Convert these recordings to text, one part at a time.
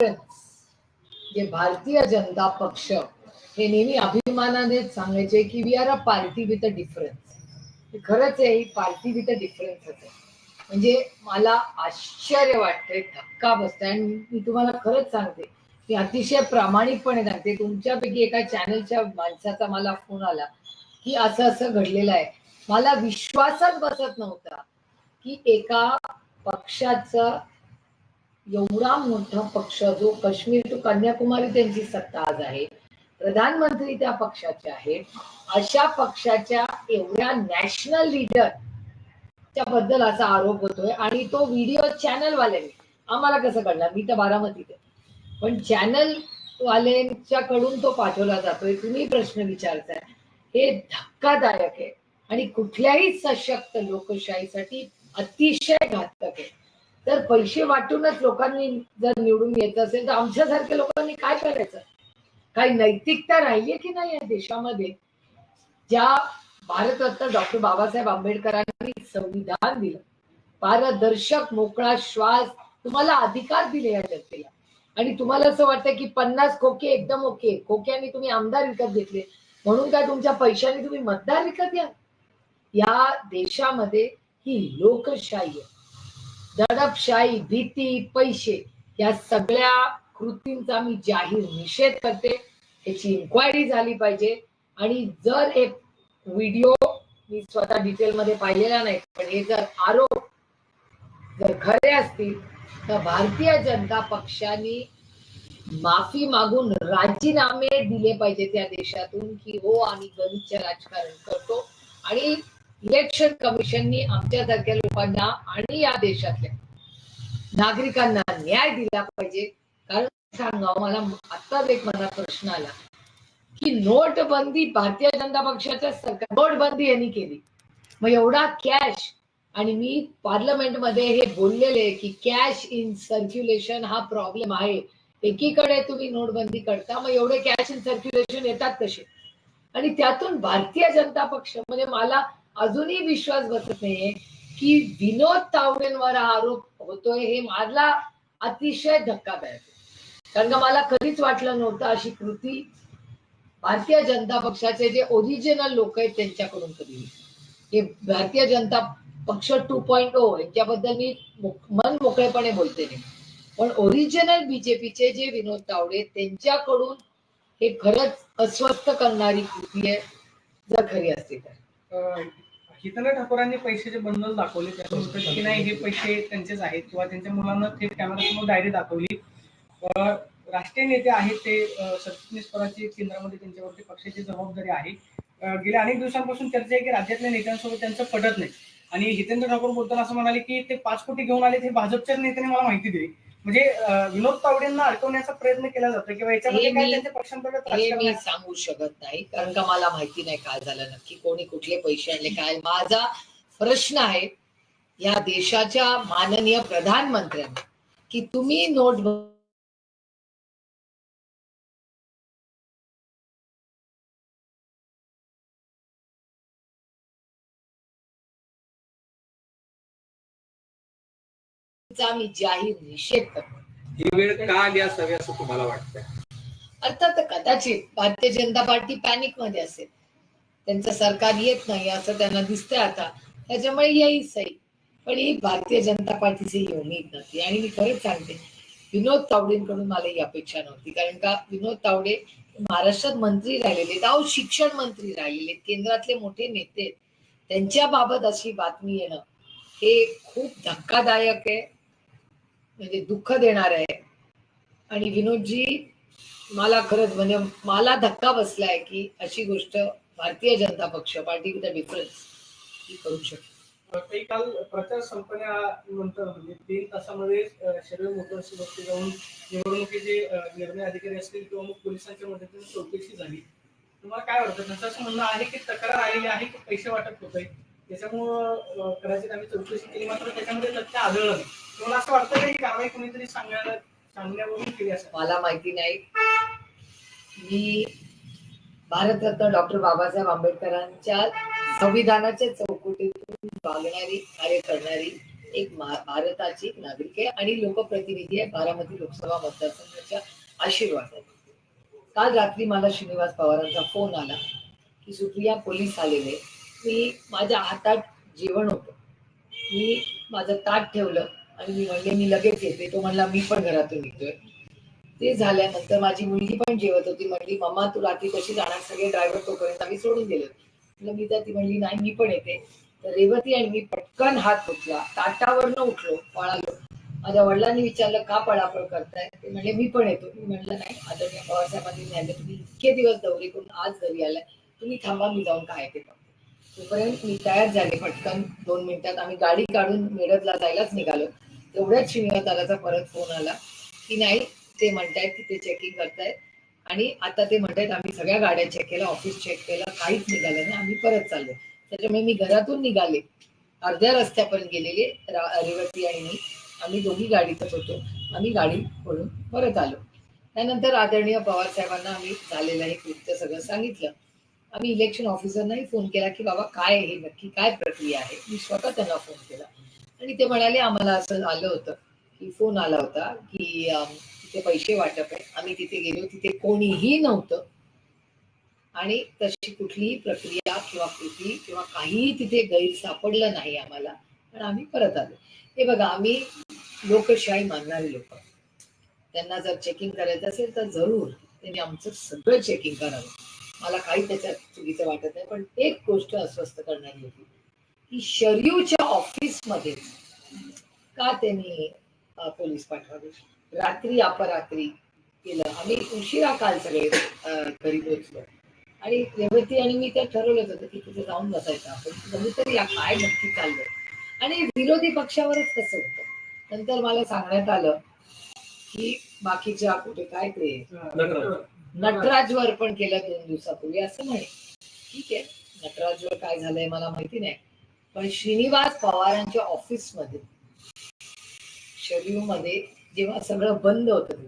जे भारतीय जनता पक्ष हे नेहमी अभिमानाने सांगायचे की we are a party with a difference खरंच आहे ही पार्टी विथ अ डिफरन्स आहे. म्हणजे मला आश्चर्य वाटतंय धक्का बसतंय. आणि मी तुम्हाला खरंच सांगते मी अतिशय प्रामाणिकपणे सांगते तुमच्यापैकी एका चॅनलच्या माणसाचा मला फोन आला की असं असं घडलेलं आहे. मला विश्वासच बसत नव्हता की एका पक्षाचं एवढा मोठा पक्ष जो काश्मीर टू कन्याकुमारी त्यांची सत्ता आज आहे प्रधानमंत्री त्या पक्षाचे आहेत अशा पक्षाच्या एवढ्या नॅशनल लीडरबद्दल असा आरोप होतोय आणि तो व्हिडिओ चॅनल वाल्यांनी आम्हाला कसं कळणार? मी तर बारामतीत आहे. पण चॅनल वाल्यांच्याकडून तो पाठवला जातोय. तुम्ही प्रश्न विचारताय. हे धक्कादायक आहे. आणि कुठल्याही सशक्त लोकशाहीसाठी अतिशय घातक आहे. तर पैसे वाटूनच लोकांनी जर निवडून येत असेल तर आमच्यासारख्या लोकांनी काय करायचं? काही नैतिकता राहिली की नाही या देशामध्ये? ज्या भारतरत्न डॉक्टर बाबासाहेब आंबेडकरांनी संविधान दिलं पारदर्शक मोकळा श्वास तुम्हाला अधिकार दिले या जनतेला. आणि तुम्हाला असं वाटतं की पन्नास खोके एकदम ओके खोक्याने तुम्ही आमदार विकत घेतले म्हणून काय तुमच्या पैशाने तुम्ही मतदार विकत घ्या? या देशामध्ये ही लोकशाही आहे. दडपशाही भीती पैसे या सगळ्या कृतींचा मी जाहीर निषेध करते. याची इन्क्वायरी झाली पाहिजे. आणि जर एक व्हिडिओ मी स्वतः डिटेल मध्ये पाहिलेला नाही पण हे जर आरोप जर खरे असतील तर भारतीय जनता पक्षाने माफी मागून राजीनामे दिले पाहिजे त्या देशातून की हो आम्ही गलिच्छ राजकारण करतो. आणि इलेक्शन कमिशननी आमच्यासारख्या लोकांना आणि या देशातल्या नागरिकांना न्याय दिला पाहिजे. कारण सांगा मला आत्ताच एक मला प्रश्न आला की नोटबंदी भारतीय जनता पक्षाच्या सरकार नोटबंदी यांनी केली. मग एवढा कॅश आणि मी पार्लमेंटमध्ये हे बोललेले की कॅश इन सर्क्युलेशन हा प्रॉब्लेम आहे. एकीकडे तुम्ही नोटबंदी करता मग एवढे कॅश इन सर्क्युलेशन येतात कसे? आणि त्यातून भारतीय जनता पक्ष म्हणजे मला अजूनही विश्वास बसत नाहीये की विनोद तावडेंवर हा आरोप होतोय हे मला अतिशय धक्कादायक कारण का मला कधीच वाटलं नव्हतं अशी कृती भारतीय जनता पक्षाचे जे ओरिजिनल लोक आहेत त्यांच्याकडून कधी हे भारतीय जनता पक्ष टू पॉइंट ओ यांच्याबद्दल मी मन मोकळेपणे बोलते नाही. पण ओरिजिनल बीजेपीचे जे विनोद तावडे त्यांच्याकडून हे खरंच अस्वस्थ करणारी कृती आहे जर खरी असते तर. अं, हितल ठाकूरांनी पैशाचे बंडल दाखवले त्यानंतर की नाही हे पैसे त्यांचेच आहेत. किंवा त्यांच्या मुलांना थेट कॅमेरासमोर डायरी दाखवली. राष्ट्रीय नेते आहेत ते सरचिटणीस पदाची केंद्रामध्ये त्यांच्यावरती पक्षाची जबाबदारी आहे. गेल्या अनेक दिवसांपासून चर्चा आहे की राज्यातल्या नेत्यांसोबत त्यांचं पटत नाही. आणि हितेंद्र ठाकूर बोलताना असं म्हणाले की ते पाच कोटी घेऊन आले ते भाजपच्याच नेत्याने मला माहिती दिली. म्हणजे विनोद तावडेंना अडकवण्याचा प्रयत्न केला जातो किंवा याच्यामध्ये काय त्यांच्या पक्षांतर्गत हे मी? सांगू शकत नाही कारण का मला माहिती नाही काय झालं नक्की कोणी कुठले पैसे आणले काय माझा प्रश्न आहे या देशाच्या माननीय प्रधानमंत्र्यांना की तुम्ही नोट चा मी जाहीर निषेध करतो. ही वेळ का आली असावी असं तुम्हाला वाटतं अर्थात कदाचित भारतीय जनता पार्टी पॅनिकमध्ये असेल. त्यांचं सरकार येत नाही असं त्यांना दिसतंय आता. त्याच्यामुळे येईल सही. पण ही भारतीय जनता पार्टीची उमेद नव्हती. आणि मी खरंच सांगते विनोद तावडेंकडून मला ही अपेक्षा नव्हती. कारण का विनोद तावडे महाराष्ट्रात मंत्री राहिलेले अहो शिक्षण मंत्री राहिलेले केंद्रातले मोठे नेते आहेत. त्यांच्या बाबत अशी बातमी येणं हे खूप धक्कादायक आहे. म्हणजे दुःख देणार आहे. आणि विनोदजी मला खरंच म्हणजे मला धक्का बसलाय की अशी गोष्ट भारतीय जनता पक्ष पार्टी विथ डिफरन्स ही करू शकते. ते काल प्रचार संपण्यानंतर म्हणजे तीन तासामध्ये शरीर मोटर्स वरती जाऊन निवडणुकीचे निर्णय अधिकारी असतील किंवा मग पोलिसांच्या मदतीने चौकशी झाली. तुम्हाला काय वाटतं? त्यांचं असं म्हणणं आहे की तक्रार आलेली आहे की पैसे वाटप होत आहे त्याच्यामुळं कदाचित आम्ही चौकशी केली मात्र त्याच्यामध्ये तथ्य आढळलं नाही. तुम्हाला असं वाटतं का ही कारवाई कुणीतरी सांगायला सांगण्यावरून केली असेल मला माहिती नाही. मी भारतरत्न डॉक्टर बाबासाहेब आंबेडकरांच्या संविधानाच्या चौकटीतून वागणारी कार्य करणारी एक भारताची नागरिक आहे आणि लोकप्रतिनिधी आहे. बारामती लोकसभा मतदारसंघाच्या आशीर्वादाने. काल रात्री मला श्रीनिवास पवारांचा फोन आला की सुप्रिया पोलीस आलेले. मी माझ्या हातात जेवण होतं. मी माझं ताट ठेवलं. आणि मी म्हणले मी लगेच येते. तो म्हणला मी पण घरातून येतोय ते झाल्यानंतर माझी मुलगी पण जेवत होती. म्हणली मम्मा तू रात्री कशी जाणार? सगळे ड्रायव्हर तोपर्यंत आम्ही सोडून गेलो म्हणलं मी तर ती म्हणली नाही मी पण येते. तर रेवती आणि मी पटकन हात उठला ताटावरनं उठलो पळालो. माझ्या वडिलांनी विचारलं का पळापळ करताय? ते म्हणले मी पण येतो. मी म्हणलं नाही आदरणीय पवारसाहेबांनी न्यायला तुम्ही इतके दिवस दौरे करून आज घरी आलाय. तुम्ही थांबा मी जाऊन काय ते तोपर्यंत मी तयार झाले. पटकन दोन मिनिटात आम्ही गाडी काढून मेरजला जायलाच निघालो. तेवढ्याच श्रीनिवास दादाचा परत फोन आला की नाही ते म्हणतायत की ते चेकिंग करतायत. आणि आता ते म्हणतायत आम्ही सगळ्या गाड्या चेक केल्या ऑफिस चेक केलं काहीच निघालं नाही आम्ही परत चाललो त्याच्यामुळे मी घरातून निघाले. अर्ध्या रस्त्यापर्यंत गेलेले रेवती आणि मी. आम्ही दोघी गाडीतच होतो. आम्ही गाडी खोडून परत आलो. त्यानंतर आदरणीय पवार साहेबांना आम्ही झालेलं हे कृत्य सगळं सांगितलं. आम्ही इलेक्शन ऑफिसरनाही फोन केला की बाबा काय आहे हे? नक्की काय प्रक्रिया आहे? मी स्वतः त्यांना फोन केला. आणि ते म्हणाले आम्हाला असं आलं होतं की फोन आला होता की तिथे पैसे वाटप आहे. आम्ही तिथे गेलो तिथे कोणीही नव्हतं. आणि तशी कुठलीही प्रक्रिया किंवा कृती किंवा काहीही तिथे गैर सापडलं नाही आम्हाला. पण आम्ही परत आलो. हे बघा आम्ही लोकशाही मानणारे लोक. त्यांना जर चेकिंग करायचं असेल तर जरूर त्यांनी आमचं सगळं चेकिंग करावं. मला काही त्याच्यात चुकीचं वाटत नाही पण एक गोष्ट अस्वस्थ करणारी होती. की शरीवच्या ऑफिसमध्ये. का त्यांनी पोलीस पाठवावे? रात्री अपरात्री केलं. आम्ही उशिरा काल सगळे घरी पोहोचलो. आणि रेवती आणि मी ते ठरवलंच होतं की तिथे जाऊन बसायचं आपण. बघू तर या काय नक्की चाललंय. आणि विरोधी पक्षावरच कसं होतं. नंतर मला सांगण्यात आलं की बाकीच्या कुठे काय ते नटराजवर पण केलं दोन दिवसापूर्वी. असं म्हणे. ठीक आहे. नटराजवर काय झालंय मला माहिती नाही. पण श्रीनिवास पवारांच्या ऑफिसमध्ये शरीरमध्ये जेव्हा सगळं बंद होतं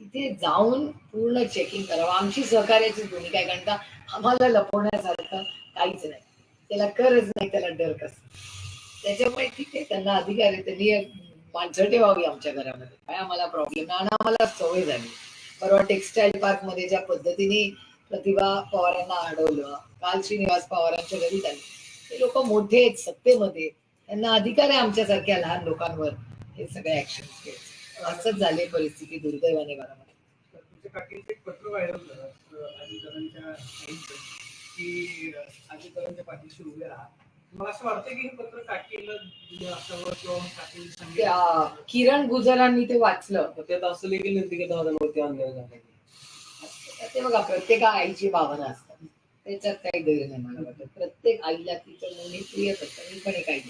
तिथे जाऊन पूर्ण चेकिंग करावं. आमची सहकार्याची भूमिका आहे कारण का आम्हाला लपवण्यासारखं काहीच नाही. त्याला करच नाही त्याला डर कस? त्याच्यामुळे ठीक आहे त्यांना अधिकार आहे त्यांनी माणसं ठेवावी आमच्या घरामध्ये. काय आम्हाला प्रॉब्लेम नाही. आणि आम्हाला सवय झाली. परवा टेक्स्टाईल पार्कमध्ये ज्या पद्धतीने प्रतिभा पवारांना अडवलं काल श्रीनिवास पवारांच्या घरी झाली ते लोक मोठे आहेत सत्तेमध्ये. त्यांना अधिकार आहे आमच्यासारख्या लहान लोकांवर. हे सगळे ऍक्शन असंच झाले परिस्थिती दुर्दैवाने बारामध्ये पत्र व्हायरल झालं की पाठीशी उभे राहा मला असं वाटतं की हे पत्र सांगितलं? किरण गुजरांनी ते वाचलं. त्यात असं देखील की. ते बघा प्रत्येका आईची भावना असतात त्याच्यात काही गैर नाही मला वाटत प्रत्येक आईला तिचं मुली प्रियच असतं मी पण एक आई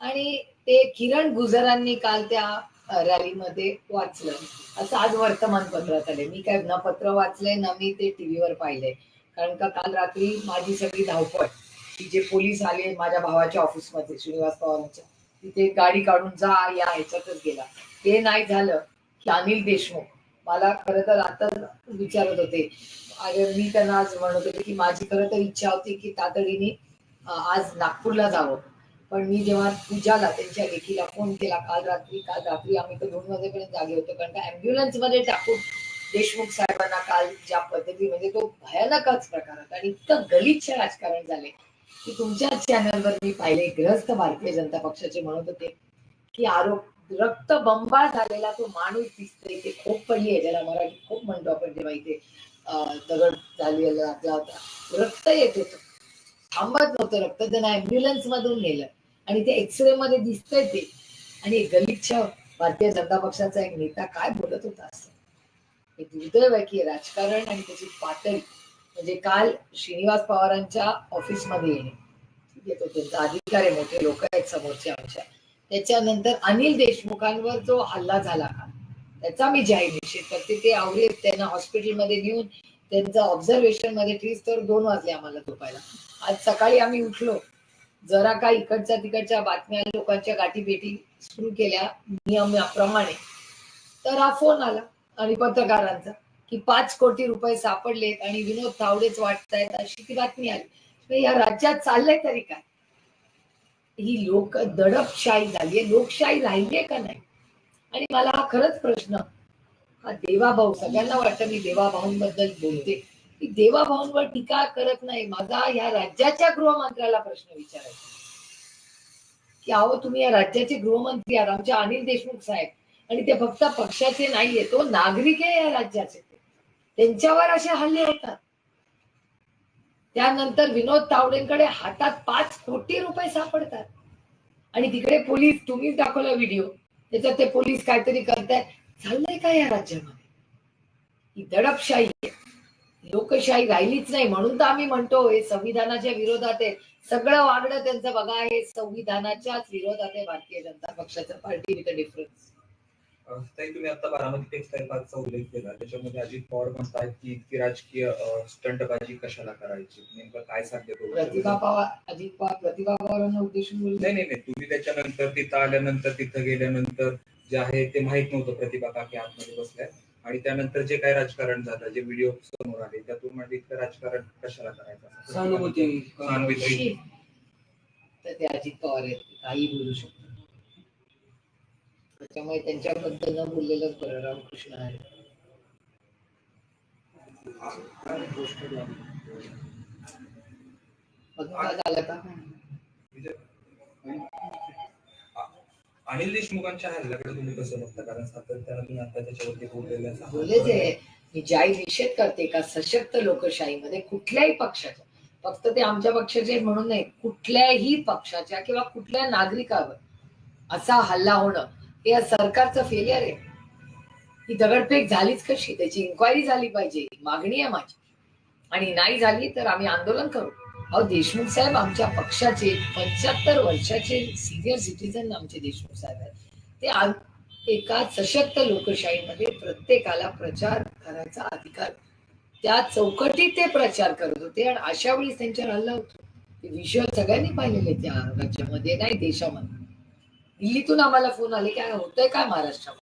आणि ते किरण गुजरांनी काल त्या रॅलीमध्ये वाचलं. असं आज वर्तमानपत्रात आले मी काय ना पत्र वाचलंय ना मी ते टीव्हीवर पाहिलंय. कारण का काल रात्री माझी सगळी धावपळ की जे पोलीस आले माझ्या भावाच्या ऑफिसमध्ये श्रीनिवास पवारांच्या तिथे गाडी काढून जा या ह्याच्यातच गेला. ते नाही झालं की अनिल देशमुख. मला खरं तर आता विचारत होते अरे मी त्यांना आज म्हणत होते की माझी खरं तर इच्छा होती की तातडीने आज नागपूरला जावं. पण मी जेव्हा पूजाला त्यांच्या लेखीला फोन केला काल रात्री काल रात्री आम्ही तर दोन वाजेपर्यंत जागे होतो कारण का अँब्युलन्समध्ये टाकून देशमुख साहेबांना काल ज्या पद्धती म्हणजे तो भयानकच प्रकार होता. आणि इतकं गलिच्छ राजकारण झाले की तुमच्या चॅनलवर मी पाहिले ग्रस्त भारतीय जनता पक्षाचे म्हणत होते की आरोप रक्त बंबाळ झालेला तो माणूस दिसतोय ते खूप पडली आहे ज्याला मराठी खूप म्हणतो आपण जेव्हा इथे. दगड झालेला लागला होता. रक्त येत होतं. थांबत नव्हतं रक्त. त्यांना ऍम्ब्युलन्स मधून नेलं. आणि ते एक्सरे मध्ये दिसतंय ते. आणि गलिच्छ भारतीय जनता पक्षाचा एक नेता काय बोलत होता असं. हे दुर्दैव आहे की राजकारण आणि त्याची पातळी. म्हणजे काल श्रीनिवास पवारांच्या ऑफिसमध्ये येणे. येतो त्यांचा अधिकार आहे. मोठे लोक आहेत समोरचे आमच्या. त्याच्यानंतर अनिल देशमुखांवर जो हल्ला झाला त्याचा मी जाहीर निषेध करते. ते आवडे त्यांना हॉस्पिटलमध्ये घेऊन त्यांचं ऑब्झर्वेशनमध्ये ट्रीज तर दोन वाजले आम्हाला झोपायला. आज सकाळी आम्ही उठलो. जरा का इकडच्या तिकडच्या बातम्या लोकांच्या गाठीभेटी सुरू केल्या नियमाप्रमाणे तर हा फोन आला आणि पत्रकारांचा की पाच कोटी रुपये सापडलेत आणि विनोद तावडेच वाटतायत अशी ती बातमी आली. या राज्यात चाललंय तरी काय? ही लोक दडपशाही झालीये लोकशाही राहिलीये का नाही? आणि मला हा खरंच प्रश्न हा देवाभाऊ सगळ्यांना वाटतं मी देवाभाऊंबद्दल बोलते. की देवाभाऊंवर टीका करत नाही. माझा या राज्याच्या गृहमंत्र्याला प्रश्न विचारायचा की अहो तुम्ही या राज्याचे गृहमंत्री आहात आमचे अनिल देशमुख साहेब. आणि ते फक्त पक्षाचे नाहीये तो नागरिक आहे या राज्याचे त्यांच्यावर असे हल्ले होतात. त्यानंतर विनोद तावडेंकडे हातात पाच कोटी रुपये सापडतात. आणि तिकडे पोलीस तुम्हीच दाखवला व्हिडिओ. त्याच्यात ते पोलीस काहीतरी करतायत. चाललंय का या राज्यामध्ये? ही दडपशाही आहे. लोकशाही राहिलीच नाही म्हणून तर आम्ही म्हणतो हे संविधानाच्या विरोधात आहे. सगळं वागणं त्यांचं बघा हे संविधानाच्याच विरोधात आहे भारतीय जनता पक्षाचं. पार्टी विथ डिफरन्स ताई तुम्ही आता बारामती टेक्सटाईल पार्कचा उल्लेख केला. त्याच्यामध्ये अजित पवार म्हणतात की इतकी राजकीय स्टंटबाजी कशाला करायची? नेमकं काय साध्य करू प्रतिभा पवार अजित पवार प्रतिभा पवारांना उद्देशून नाही नाही नाही. तुम्ही त्याच्यानंतर तिथं आल्यानंतर तिथं गेल्यानंतर जे आहे ते माहीत नव्हतं प्रतिभा काकी आतमध्ये बसल्या. आणि त्यानंतर जे काय राजकारण झालं जे व्हिडिओ समोर आले त्यातून म्हणजे इतकं राजकारण कशाला करायचं? सहानुभूती. सहानुभूती. तर ते अजित पवार आहेत काही बोलू शकतात. त्याच्यामुळे त्यांच्याबद्दल न बोललेलंच बरं रामकृष्ण आहे. अनिल देशमुखांच्या हल्ल्याकडे तुम्ही कसं बघता? कारण सातत्यानं तुम्ही आता त्याच्यावरती बोललेलं आहे. बोलले जे मी ज्याही निषेध करते का? सशक्त लोकशाहीमध्ये कुठल्याही पक्षाच्या फक्त ते आमच्या पक्षाचे म्हणून नाही कुठल्याही पक्षाच्या किंवा कुठल्या नागरिकावर असा हल्ला होणं हे या सरकारचं फेलियर आहे. ही दगडफेक झालीच कशी? त्याची इन्क्वायरी झाली पाहिजे. मागणी आहे माझी. आणि नाही झाली तर आम्ही आंदोलन करू. अहो देशमुख साहेब आमच्या पक्षाचे पंच्याहत्तर वर्षाचे सिनियर सिटीजन आमचे देशमुख साहेब आहेत. ते आज एका सशक्त लोकशाहीमध्ये प्रत्येकाला प्रचार करायचा अधिकार. त्या चौकटीत ते प्रचार करत होते आणि अशा वेळी त्यांच्यावर हल्ला होतो. विषय सगळ्यांनी पाहिलेले त्या राज्यामध्ये नाही देशामध्ये. दिल्लीतून आम्हाला फोन आले काय होतंय काय महाराष्ट्रामध्ये?